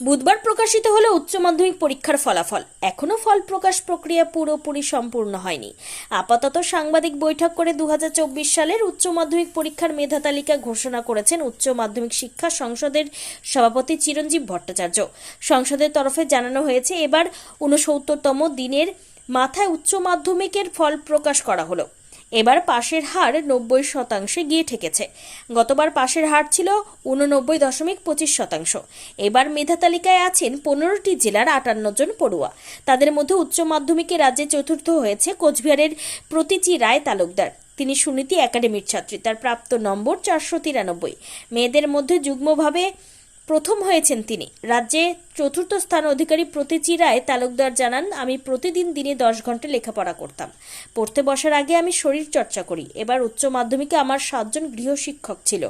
বুধবার প্রকাশিত হলো উচ্চ মাধ্যমিক পরীক্ষার ফলাফল। এখনও ফল প্রকাশ প্রক্রিয়া পুরোপুরি সম্পূর্ণ হয়নি। আপাতত সাংবাদিক বৈঠক করে দু হাজার চব্বিশ সালের উচ্চ মাধ্যমিক পরীক্ষার মেধা তালিকা ঘোষণা করেছেন উচ্চ মাধ্যমিক শিক্ষা সংসদের সভাপতি চিরঞ্জীব ভট্টাচার্য। সংসদের তরফে জানানো হয়েছে, এবার ঊনসত্তরতম দিনের মাথায় উচ্চ মাধ্যমিকের ফল প্রকাশ করা হলো। এবার পাশের হার নব্বই শতাংশে গিয়ে ঠেকেছে। গতবার পাশের হার ছিল উননব্বই দশমিক পঁচিশ শতাংশ। এবার মেধা তালিকায় আছেন পনেরোটি জেলার আটান্ন জন পড়ুয়া। তাদের মধ্যে উচ্চ মাধ্যমিকে রাজ্যে চতুর্থ হয়েছে কোচবিহারের প্রতীচি রায় তালুকদার। তিনি সুনীতি একাডেমির ছাত্রী। তার প্রাপ্ত নম্বর চারশো তিরানব্বই। মেয়েদের মধ্যে যুগ্মভাবে প্রথম হয়েছেন তিনি। রাজ্যে চতুর্থ স্থান অধিকারী প্রতীচি রায় তালুকদার জানান, আমি প্রতিদিন দিনে দশ ঘণ্টা লেখাপড়া করতাম। পড়তে বসার আগে আমি শরীর চর্চা করি। এবার উচ্চ মাধ্যমিকে আমার সাতজন গৃহশিক্ষক ছিল।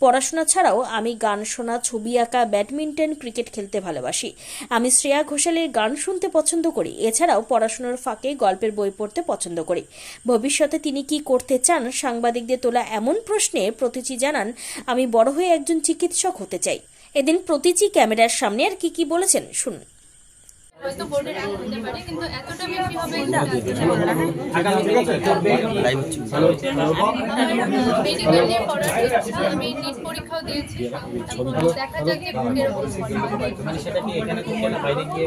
পড়াশোনা ছাড়াও আমি গান শোনা, ছবি আঁকা, ব্যাডমিন্টন, ক্রিকেট খেলতে ভালোবাসি। আমি শ্রেয়া ঘোষালের গান শুনতে পছন্দ করি। এছাড়াও পড়াশোনার ফাঁকে গল্পের বই পড়তে পছন্দ করি। ভবিষ্যতে তিনি কি করতে চান সাংবাদিকদের তোলা এমন প্রশ্নে প্রতীচি জানান, আমি বড় হয়ে একজন চিকিৎসক হতে চাই। এদিন প্রতীচি ক্যামেরার সামনে আর কি কি বলেছেন শুনুন। হয়তো বোর্ডে র্যাঙ্ক হতে পারে কিন্তু এতটা বেশি হবে মেডিকেল নিয়ে পড়ার ইচ্ছা আমি নিট পরীক্ষাও দিয়েছি। দেখা যাক যে বোর্ডের উপর মানে সেটা কি এখানে করতে না বাইরে গিয়ে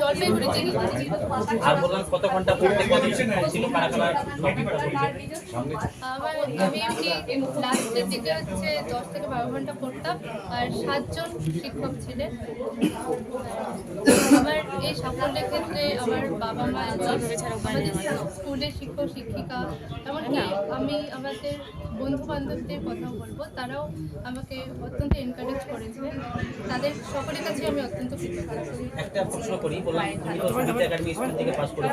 জলপাইগুড়িতে দিয়েছি আর বললাম কত ঘণ্টা পড়তে ছিল কারা কারা? আমি এমনি লাস্টের দিকে হচ্ছে দশ থেকে বারো ঘণ্টা পড়তাম আর সাতজন শিক্ষক ছিলেন। আমার এই সাফল্যের ক্ষেত্রে আমার বাবা মা আমাদের স্কুলের শিক্ষক শিক্ষিকা এমনকি আমি আমাদের বন্ধু বান্ধবদের কথাও বলব তারাও আমাকে অত্যন্ত এনকারেজ করেছে। তাদের সকলের কাছে আমি অত্যন্ত কৃতজ্ঞ। একটা প্রশ্ন করি বললাম তুমি তো সুনীতি একাডেমি স্কুল থেকে পাস করেছ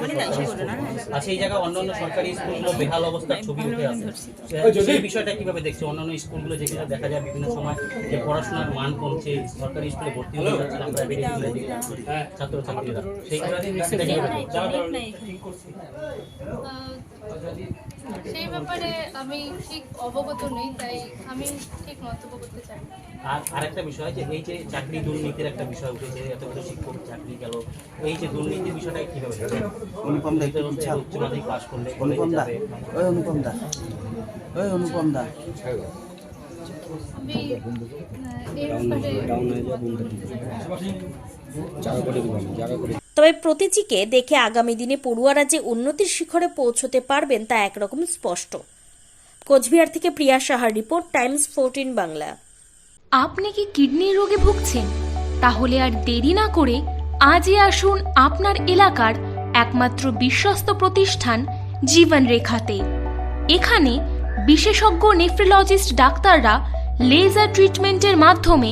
আর সেই জায়গায় অন্যান্য সরকারি স্কুলগুলো বেহাল অবস্থার ছবি উঠে আসে সেই বিষয়টা কীভাবে দেখছ? অন্যান্য স্কুলগুলো যেখানে দেখা যায় বিভিন্ন সময় যে পড়াশোনার মান কমছে সরকারি স্কুলে ভর্তি হয়ে যাচ্ছে না প্রাইভেট স্কুলে যে ছাত্রছাত্রীরা। সেই ব্যাপারে আমি ঠিক অবগত নই তাই আমি ঠিক মন্তব্য করতে চাই আর আরেকটা বিষয় যে এই যে চাকরি দুর্নীতির একটা বিষয় উঠেছে এতগুলো শিক্ষক চাকরি গেল এই যে দুর্নীতির বিষয়টা কীভাবে? অনুপম দা উচ্চ মাধ্যমিক পাস করলে অনুপম দা ওই অনুপম দা ওই অনুপম দা। আমি আহ, তবে প্রতীচিকে দেখে আগামী দিনে পড়ুয়ারা যে উন্নতির শিখরে পৌঁছতে পারবেন তা একরকম স্পষ্ট। কোচবিহার থেকে প্রিয়া সাহার রিপোর্ট, টাইমস ফোরটিন বাংলা। আপনি কি কিডনির রোগে ভুগছেন? তাহলে আর দেরি না করে আজই আসুন আপনার এলাকার একমাত্র বিশ্বস্ত প্রতিষ্ঠান জীবন রেখাতে। এখানে বিশেষজ্ঞ নেফ্রোলজিস্ট ডাক্তাররা লেজার ট্রিটমেন্টের মাধ্যমে